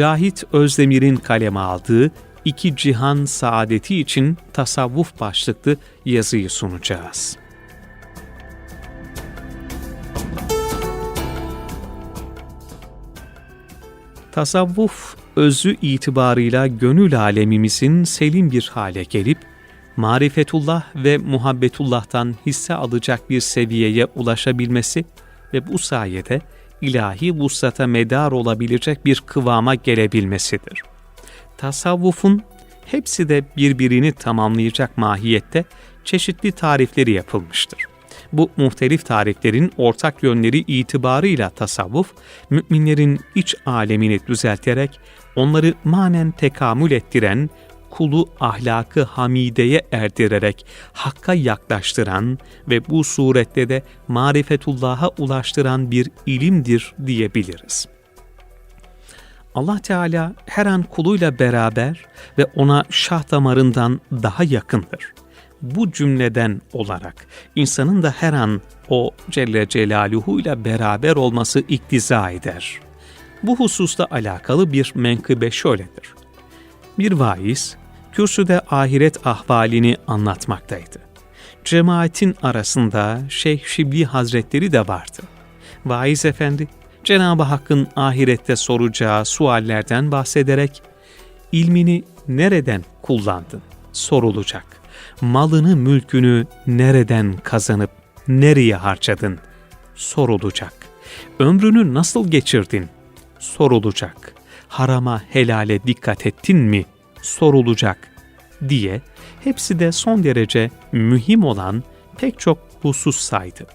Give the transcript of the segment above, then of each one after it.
Cahit Özdemir'in kaleme aldığı İki Cihan Saadeti için Tasavvuf başlıklı yazıyı sunacağız. Tasavvuf, özü itibarıyla gönül alemimizin selim bir hale gelip, marifetullah ve muhabbetullah'tan hisse alacak bir seviyeye ulaşabilmesi ve bu sayede ilahi vuslata medar olabilecek bir kıvama gelebilmesidir. Tasavvufun hepsi de birbirini tamamlayacak mahiyette çeşitli tarifleri yapılmıştır. Bu muhtelif tariflerin ortak yönleri itibarıyla tasavvuf, müminlerin iç alemini düzelterek onları manen tekamül ettiren, kulu ahlakı hamideye erdirerek hakka yaklaştıran ve bu surette de marifetullah'a ulaştıran bir ilimdir diyebiliriz. Allah Teala her an kuluyla beraber ve ona şah damarından daha yakındır. Bu cümleden olarak insanın da her an o Celle Celaluhu ile beraber olması iktiza eder. Bu hususta alakalı bir menkıbe şöyledir. Bir vaiz, kürsüde ahiret ahvalini anlatmaktaydı. Cemaatin arasında Şeyh Şibli Hazretleri de vardı. Vaiz efendi, Cenab-ı Hakk'ın ahirette soracağı suallerden bahsederek, ilmini nereden kullandın sorulacak. Malını, mülkünü nereden kazanıp nereye harcadın sorulacak. Ömrünü nasıl geçirdin sorulacak. Harama, helale dikkat ettin mi sorulacak diye hepsi de son derece mühim olan pek çok husus saydı.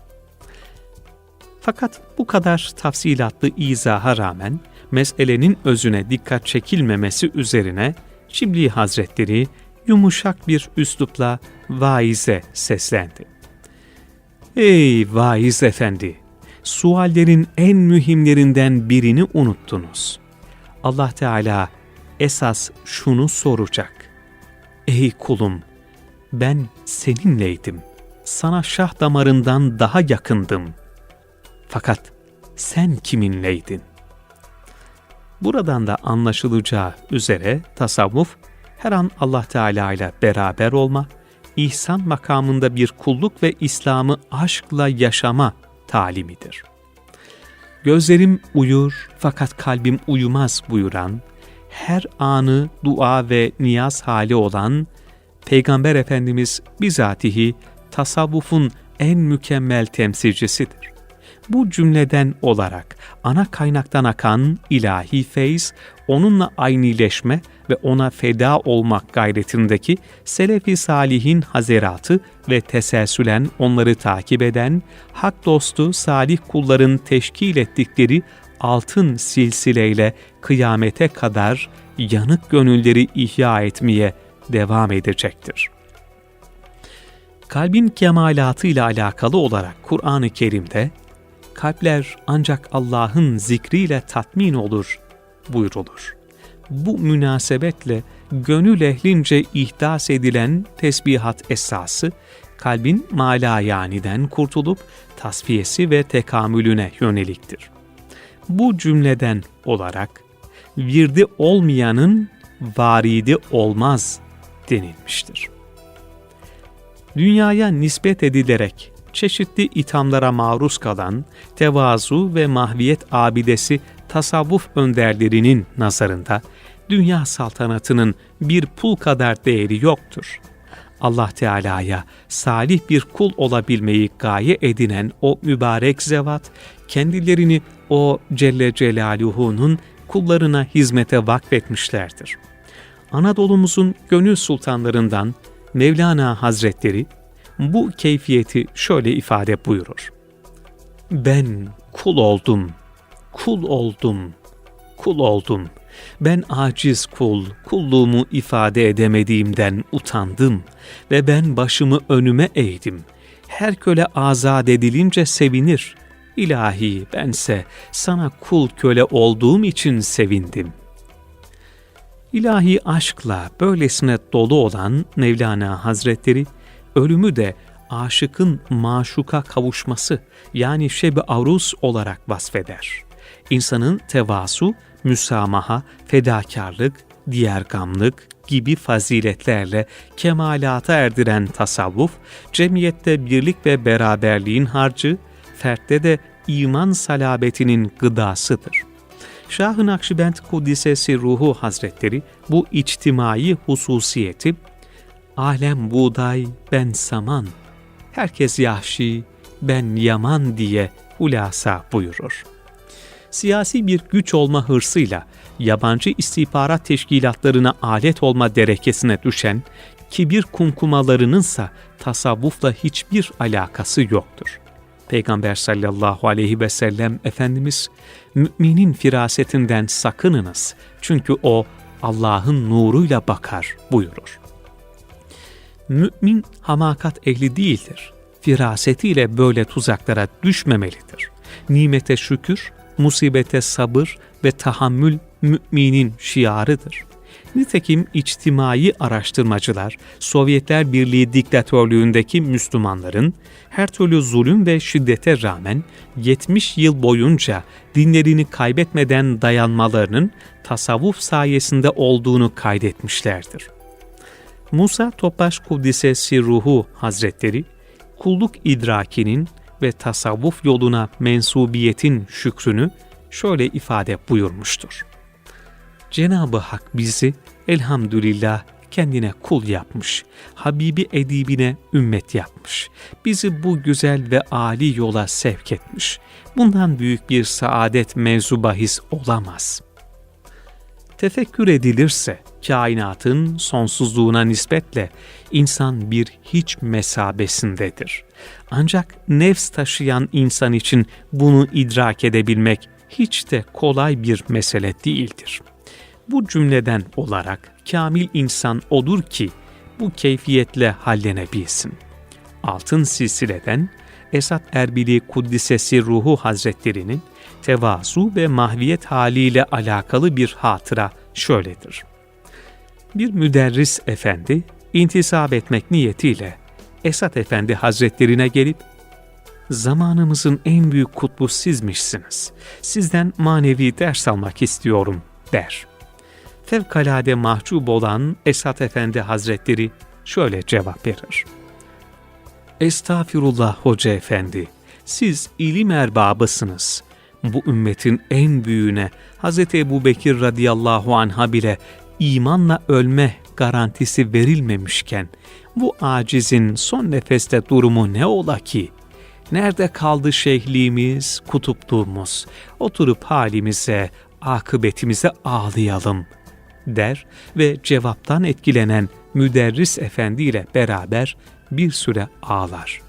Fakat bu kadar tafsilatlı izaha rağmen meselenin özüne dikkat çekilmemesi üzerine Şibli Hazretleri yumuşak bir üslupla vaize seslendi. Ey vaiz efendi! Suallerin en mühimlerinden birini unuttunuz. Allah Teala esas şunu soracak. Ey kulum! Ben seninleydim. Sana şah damarından daha yakındım. Fakat sen kiminleydin? Buradan da anlaşılacağı üzere tasavvuf her an Allah Teala ile beraber olma, ihsan makamında bir kulluk ve İslam'ı aşkla yaşama talimidir. Gözlerim uyur fakat kalbim uyumaz buyuran, her anı dua ve niyaz hali olan Peygamber Efendimiz bizatihi tasavvufun en mükemmel temsilcisidir. Bu cümleden olarak ana kaynaktan akan ilahi feyz, onunla aynileşme ve ona feda olmak gayretindeki Selefi Salihin hazeratı ve teselsülen onları takip eden, hak dostu salih kulların teşkil ettikleri altın silsileyle kıyamete kadar yanık gönülleri ihya etmeye devam edecektir. Kalbin kemalatı ile alakalı olarak Kur'an-ı Kerim'de kalpler ancak Allah'ın zikriyle tatmin olur buyrulur. Bu münasebetle gönül ehlince ihdas edilen tesbihat esası, kalbin malayaniden kurtulup tasfiyesi ve tekamülüne yöneliktir. Bu cümleden olarak virdi olmayanın varidi olmaz denilmiştir. Dünyaya nispet edilerek çeşitli ithamlara maruz kalan tevazu ve mahviyet abidesi tasavvuf önderlerinin nazarında dünya saltanatının bir pul kadar değeri yoktur. Allah Teala'ya salih bir kul olabilmeyi gaye edinen o mübarek zevat, kendilerini o Celle Celaluhu'nun kullarına hizmete vakfetmişlerdir. Anadolu'muzun gönül sultanlarından Mevlana Hazretleri bu keyfiyeti şöyle ifade buyurur. Ben kul oldum, kul oldum, kul oldum. Ben aciz kul, kulluğumu ifade edemediğimden utandım ve ben başımı önüme eğdim. Her köle azat edilince sevinir. İlahi bense sana kul köle olduğum için sevindim. İlahi aşkla böylesine dolu olan Mevlana Hazretleri, ölümü de aşıkın maşuka kavuşması yani şebi arus olarak vasfeder. İnsanın tevasu, müsamaha, fedakarlık, diğergamlık gibi faziletlerle kemalata erdiren tasavvuf, cemiyette birlik ve beraberliğin harcı, fertte de iman salabetinin gıdasıdır. Şah-ı Nakşibend Kuddisesi Ruhu Hazretleri bu içtimai hususiyeti alem buğday ben saman, herkes yahşi ben yaman diye hulasa buyurur. Siyasi bir güç olma hırsıyla yabancı istihbarat teşkilatlarına alet olma derekesine düşen kibir kumkumalarınınsa tasavvufla hiçbir alakası yoktur. Peygamber sallallahu aleyhi ve sellem Efendimiz, müminin firasetinden sakınınız çünkü o Allah'ın nuruyla bakar buyurur. Mümin hamakat ehli değildir. Firasetiyle böyle tuzaklara düşmemelidir. Nimete şükür, musibete sabır ve tahammül müminin şiarıdır. Nitekim içtimai araştırmacılar, Sovyetler Birliği diktatörlüğündeki Müslümanların her türlü zulüm ve şiddete rağmen 70 yıl boyunca dinlerini kaybetmeden dayanmalarının tasavvuf sayesinde olduğunu kaydetmişlerdir. Musa Topaş Kuddisesi Ruhu Hazretleri, kulluk idrakinin ve tasavvuf yoluna mensubiyetin şükrünü şöyle ifade buyurmuştur. Cenab-ı Hak bizi elhamdülillah kendine kul yapmış, Habibi edibine ümmet yapmış, bizi bu güzel ve âli yola sevk etmiş. Bundan büyük bir saadet mevzu bahis olamaz. Tefekkür edilirse, kainatın sonsuzluğuna nispetle insan bir hiç mesabesindedir. Ancak nefs taşıyan insan için bunu idrak edebilmek hiç de kolay bir mesele değildir. Bu cümleden olarak kamil insan odur ki bu keyfiyetle hallenebilsin. Altın silsileden Esat Erbili Kuddisesi Ruhu Hazretleri'nin tevazu ve mahviyet haliyle alakalı bir hatıra şöyledir. Bir müderris efendi intisap etmek niyetiyle Esat Efendi Hazretlerine gelip zamanımızın en büyük kutbu sizmişsiniz. Sizden manevi ders almak istiyorum der. Fevkalade mahcup olan Esat Efendi Hazretleri şöyle cevap verir. Estağfirullah Hoca Efendi, siz ilim erbabısınız. Bu ümmetin en büyüğüne Hz. Ebu Bekir radıyallahu anh'a bile imanla ölme garantisi verilmemişken bu acizin son nefeste durumu ne ola ki? Nerede kaldı şeyhliğimiz, kutupluğumuz? Oturup halimize, akıbetimize ağlayalım der ve cevaptan etkilenen müderris efendi ile beraber bir süre ağlar.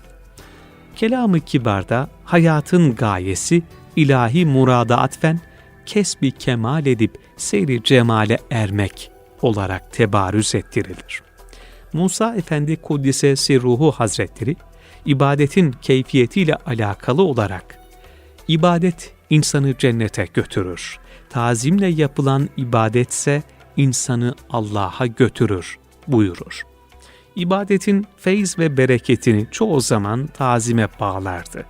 Kelamı kibarda hayatın gayesi ilahi murada atfen kesbi kemal edip seyri cemale ermek olarak tebarüz ettirilir. Musa Efendi Kuddise Sirruhu Hazretleri, ibadetin keyfiyetiyle alakalı olarak, ibadet insanı cennete götürür, tazimle yapılan ibadetse insanı Allah'a götürür buyurur. İbadetin feyz ve bereketini çoğu zaman tazime bağlardı.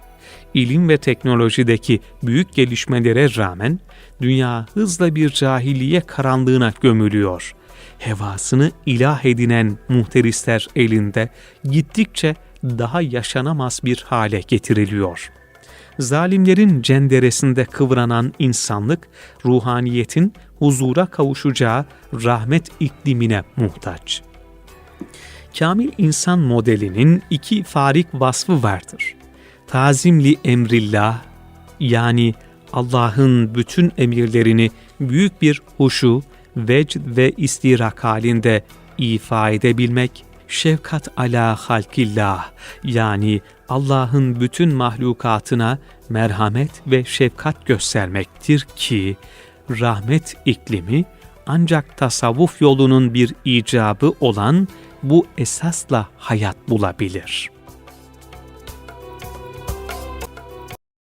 İlim ve teknolojideki büyük gelişmelere rağmen dünya hızla bir cahiliye karanlığına gömülüyor. Hevasını ilah edinen muhterisler elinde gittikçe daha yaşanamaz bir hale getiriliyor. Zalimlerin cenderesinde kıvranan insanlık, ruhaniyetin huzura kavuşacağı rahmet iklimine muhtaç. Kamil insan modelinin iki farik vasfı vardır. Tazimli emrillah yani Allah'ın bütün emirlerini büyük bir huşu, vecd ve istirak halinde ifa edebilmek, şefkat ala halkillah yani Allah'ın bütün mahlukatına merhamet ve şefkat göstermektir ki rahmet iklimi ancak tasavvuf yolunun bir icabı olan bu esasla hayat bulabilir.''